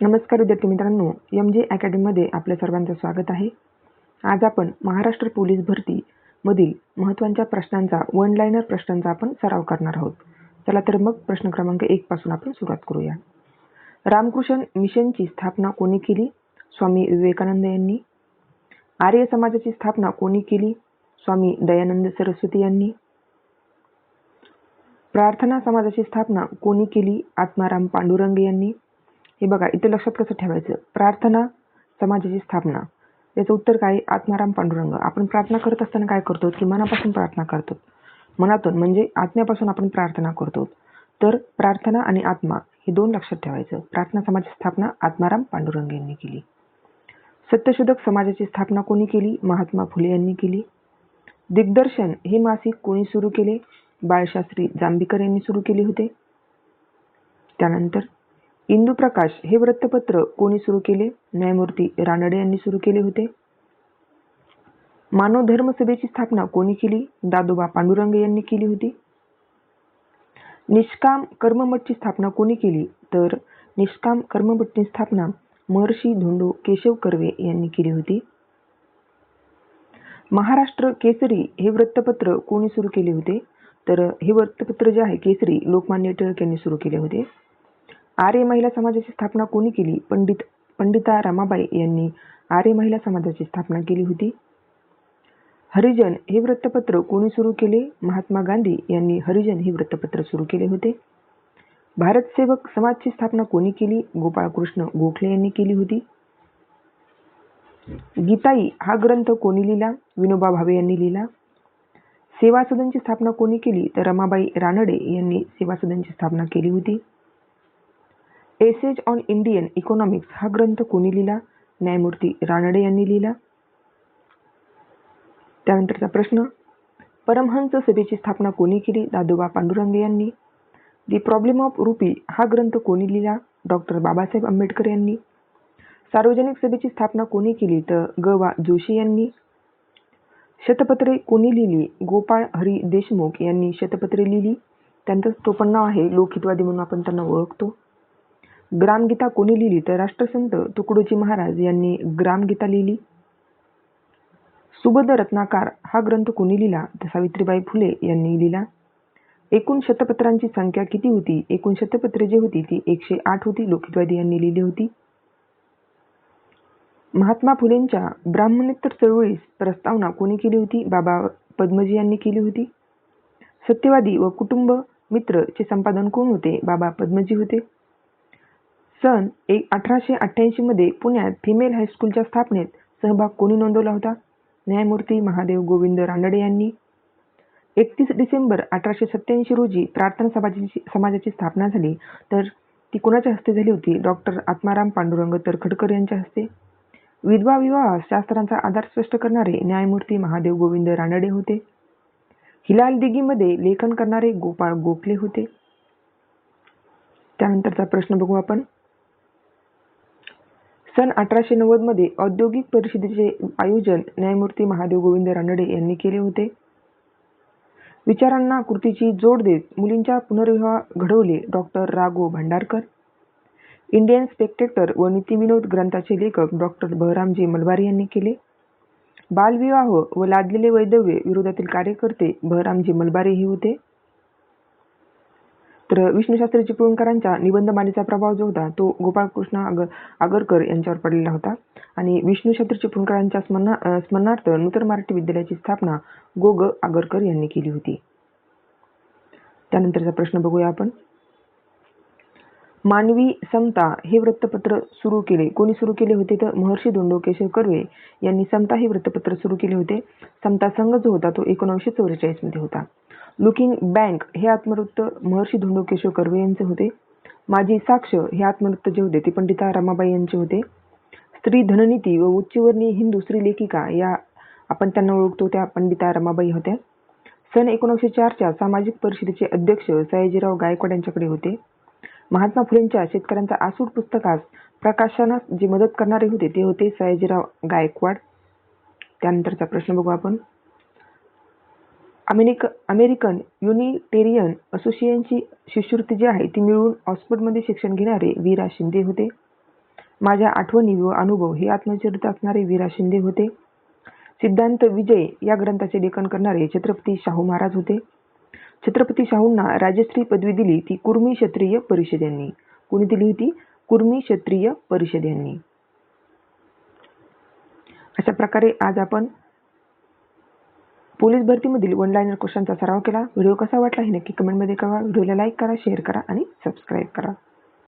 नमस्कार विद्यार्थी मित्रांनो एम जे अकॅडमीमध्ये आपल्या सर्वांचं स्वागत आहे. आज आपण महाराष्ट्र पोलीस भरती मधील महत्त्वाच्या प्रश्नांचा वन लाईनर प्रश्नांचा आपण सराव करणार आहोत. चला तर मग प्रश्न क्रमांक एक पासून आपण सुरुवात करूया. रामकृष्ण मिशनची स्थापना कोणी केली? स्वामी विवेकानंद यांनी. आर्य समाजाची स्थापना कोणी केली? स्वामी दयानंद सरस्वती यांनी. प्रार्थना समाजाची स्थापना कोणी केली? आत्माराम पांडुरंग यांनी. हे बघा इथे लक्षात कसं ठेवायचं? प्रार्थना समाजाची स्थापना. याचं उत्तर काय? आत्माराम पांडुरंग. आपण प्रार्थना करत असताना काय करतो? की मनापासून प्रार्थना करतो. मनातून म्हणजे आत्म्यापासून आपण प्रार्थना करतो. तर प्रार्थना आणि आत्मा हे दोन लक्षात ठेवायचं. प्रार्थना समाजाची स्थापना आत्माराम पांडुरंग यांनी केली. सत्यशोधक समाजाची स्थापना कोणी केली? महात्मा फुले यांनी केली. दिग्दर्शन हे मासिक कोणी सुरू केले? बाळशास्त्री जांभीकर यांनी सुरू केले होते. त्यानंतर इंदुप्रकाश हे वृत्तपत्र कोणी सुरू केले? न्यायमूर्ती रानडे यांनी सुरू केले होते. मानव धर्म सभेची स्थापना कोणी केली? दादोबा पांडुरंग यांनी केली होती. निष्काम कर्ममठची स्थापना कोणी केली? तर निष्काम कर्ममठची स्थापना महर्षी धोंडो केशव कर्वे यांनी केली होती. महाराष्ट्र केसरी हे वृत्तपत्र कोणी सुरू केले होते? तर हे वृत्तपत्र जे आहे केसरी लोकमान्य टिळक यांनी सुरू केले होते. आर्य महिला समाजाची स्थापना कोणी केली? पंडित पंडिता रमाबाई यांनी आर्य महिला समाजाची स्थापना केली होती. हरिजन हे वृत्तपत्र कोणी सुरू केले? महात्मा गांधी यांनी हरिजन हे वृत्तपत्र सुरू केले होते. भारत सेवक समाजची स्थापना कोणी केली? गोपाळकृष्ण गोखले यांनी केली होती. गीताई हा ग्रंथ कोणी लिहिला? विनोबा भावे यांनी लिहिला. सेवा सदनची स्थापना कोणी केली? तर रमाबाई रानडे यांनी सेवा सदनची स्थापना केली होती. एसेज ऑन इंडियन इकॉनॉमिक्स हा ग्रंथ कोणी लिहिला? न्यायमूर्ती रानडे यांनी लिहिला. त्यानंतरचा प्रश्न परमहंस सभेची स्थापना कोणी केली? दादोबा पांडुरंग यांनी. दी प्रॉब्लेम ऑफ रुपी हा ग्रंथ कोणी लिहिला? डॉक्टर बाबासाहेब आंबेडकर यांनी. सार्वजनिक सभेची स्थापना कोणी केली? तर ग. वा. जोशी यांनी. शतपत्रे कोणी लिहिली? गोपाळ हरी देशमुख यांनी शतपत्रे लिहिली. त्यांचं टोपण नाव आहे लोकहितवादी म्हणून आपण त्यांना ओळखतो. ग्रामगीता कोणी लिहिली तर राष्ट्रसंत तुकडोजी महाराज यांनी ग्रामगीता लिहिली? सुबोध रत्नाकार हा ग्रंथ कोणी लिहिला? तर सावित्रीबाई फुले यांनी लिहिला. एकूण शतपत्रांची संख्या किती होती? एकूण शतपत्रे जी होती ती एकशे आठ होती लोकहितवादी यांनी लिहिली होती. महात्मा फुलेंच्या ब्राह्मणेतर चळवळीस प्रस्तावना कोणी केली होती? बाबा पद्मजी यांनी केली होती. सत्यवादी व कुटुंब मित्र चे संपादन कोण होते? बाबा पद्मजी होते. सन एक अठराशे अठ्ठ्याऐंशी मध्ये पुण्यात फिमेल हायस्कूलच्या स्थापनेत सहभाग कोणी नोंदवला होता? न्यायमूर्ती महादेव गोविंद रानडे यांनी. एकतीस डिसेंबर अठराशे सत्याऐंशी रोजी प्रार्थना समाजाची समाजाची स्थापना झाली. तर ती कोणाच्या हस्ते झाली होती? डॉक्टर आत्माराम पांडुरंग तरखडकर यांच्या हस्ते. विधवा विवाह शास्त्रांचा आधार स्पष्ट करणारे न्यायमूर्ती महादेव गोविंद रानडे होते. हिलाल दिघीमध्ये लेखन करणारे गोपाळ गोखले होते. त्यानंतरचा प्रश्न बघू आपण. सन अठराशे नव्वदमध्ये औद्योगिक परिषदेचे आयोजन न्यायमूर्ती महादेव गोविंद रानडे यांनी केले होते. विचारांना कृतीची जोड देत मुलींच्या पुनर्विवाह घडवले doctor Ragho Bhandarkar. Indian Spectator व नीतिविनोद ग्रंथाचे लेखक डॉक्टर बहरामजी मलबारी यांनी केले. बालविवाह व लादलेले वैधव्य विरोधातील कार्यकर्ते बहरामजी मलबारी हे होते. तर विष्णूशास्त्री चिपळूणकरांच्या निबंधमालेचा प्रभाव जो होता तो गोपाळकृष्ण आगर आगरकर यांच्यावर पडलेला होता. आणि विष्णूशास्त्री चिपळूणकरांच्या स्मरणा स्मरणार्थ नूतन मराठी विद्यालयाची स्थापना गो ग आगरकर यांनी केली होती. त्यानंतरचा प्रश्न बघूया आपण. मानवी समता हे वृत्तपत्र सुरू केले. कोणी सुरू केले होते तर महर्षी दोंडो केशव कर्वे यांनी समता हे वृत्तपत्र सुरू केले होते. समता संघ जो होता तो एकोणीसशे चौवेचाळीसमध्ये होता. लुकिंग बँक हे आत्मवृत्त महर्षी धोंडो केशव कर्वे यांचे होते. माझी साक्ष हे आत्मवृत्त जे होते ते पंडिता रमाबाई यांचे होते. स्त्री धननीती व उच्चवर्णीय हिंदू स्त्री लेखिका या आपण त्यांना ओळखतो त्या पंडिता रमाबाई होत्या. सन एकोणीसशे चारच्या सामाजिक परिषदेचे अध्यक्ष सयाजीराव गायकवाड यांच्याकडे होते. महात्मा फुलेंच्या शेतकऱ्यांचा आसूड पुस्तकास प्रकाशनास जे मदत करणारे होते ते होते सयाजीराव गायकवाड. त्यानंतरचा प्रश्न बघू आपण. अमेरिक अमेरिकन युनिटेरियन असोसिएशनची शिष्यवृत्ती जी आहे ती मिळवून ऑक्सफर्डमध्ये शिक्षण घेणारे वीरा शिंदे होते. माझ्या आठवणी व अनुभव हे आत्मचरित्र असणारे वीरा शिंदे होते. सिद्धांत विजय या ग्रंथाचे लेखन करणारे छत्रपती शाहू महाराज होते. छत्रपती शाहूंना राजश्री पदवी दिली ती कुर्मी क्षत्रिय परिषद यांनी कोणी दिली होती? कुर्मी क्षत्रिय परिषद यांनी अशा प्रकारे आज आपण पोलीस भरतीमधील वन लाईनर क्वेश्चनचा सराव केला. व्हिडिओ कसा वाटला हे नक्की कमेंटमध्ये कळवा. व्हिडिओला लाईक करा शेअर करा आणि सबस्क्राईब करा.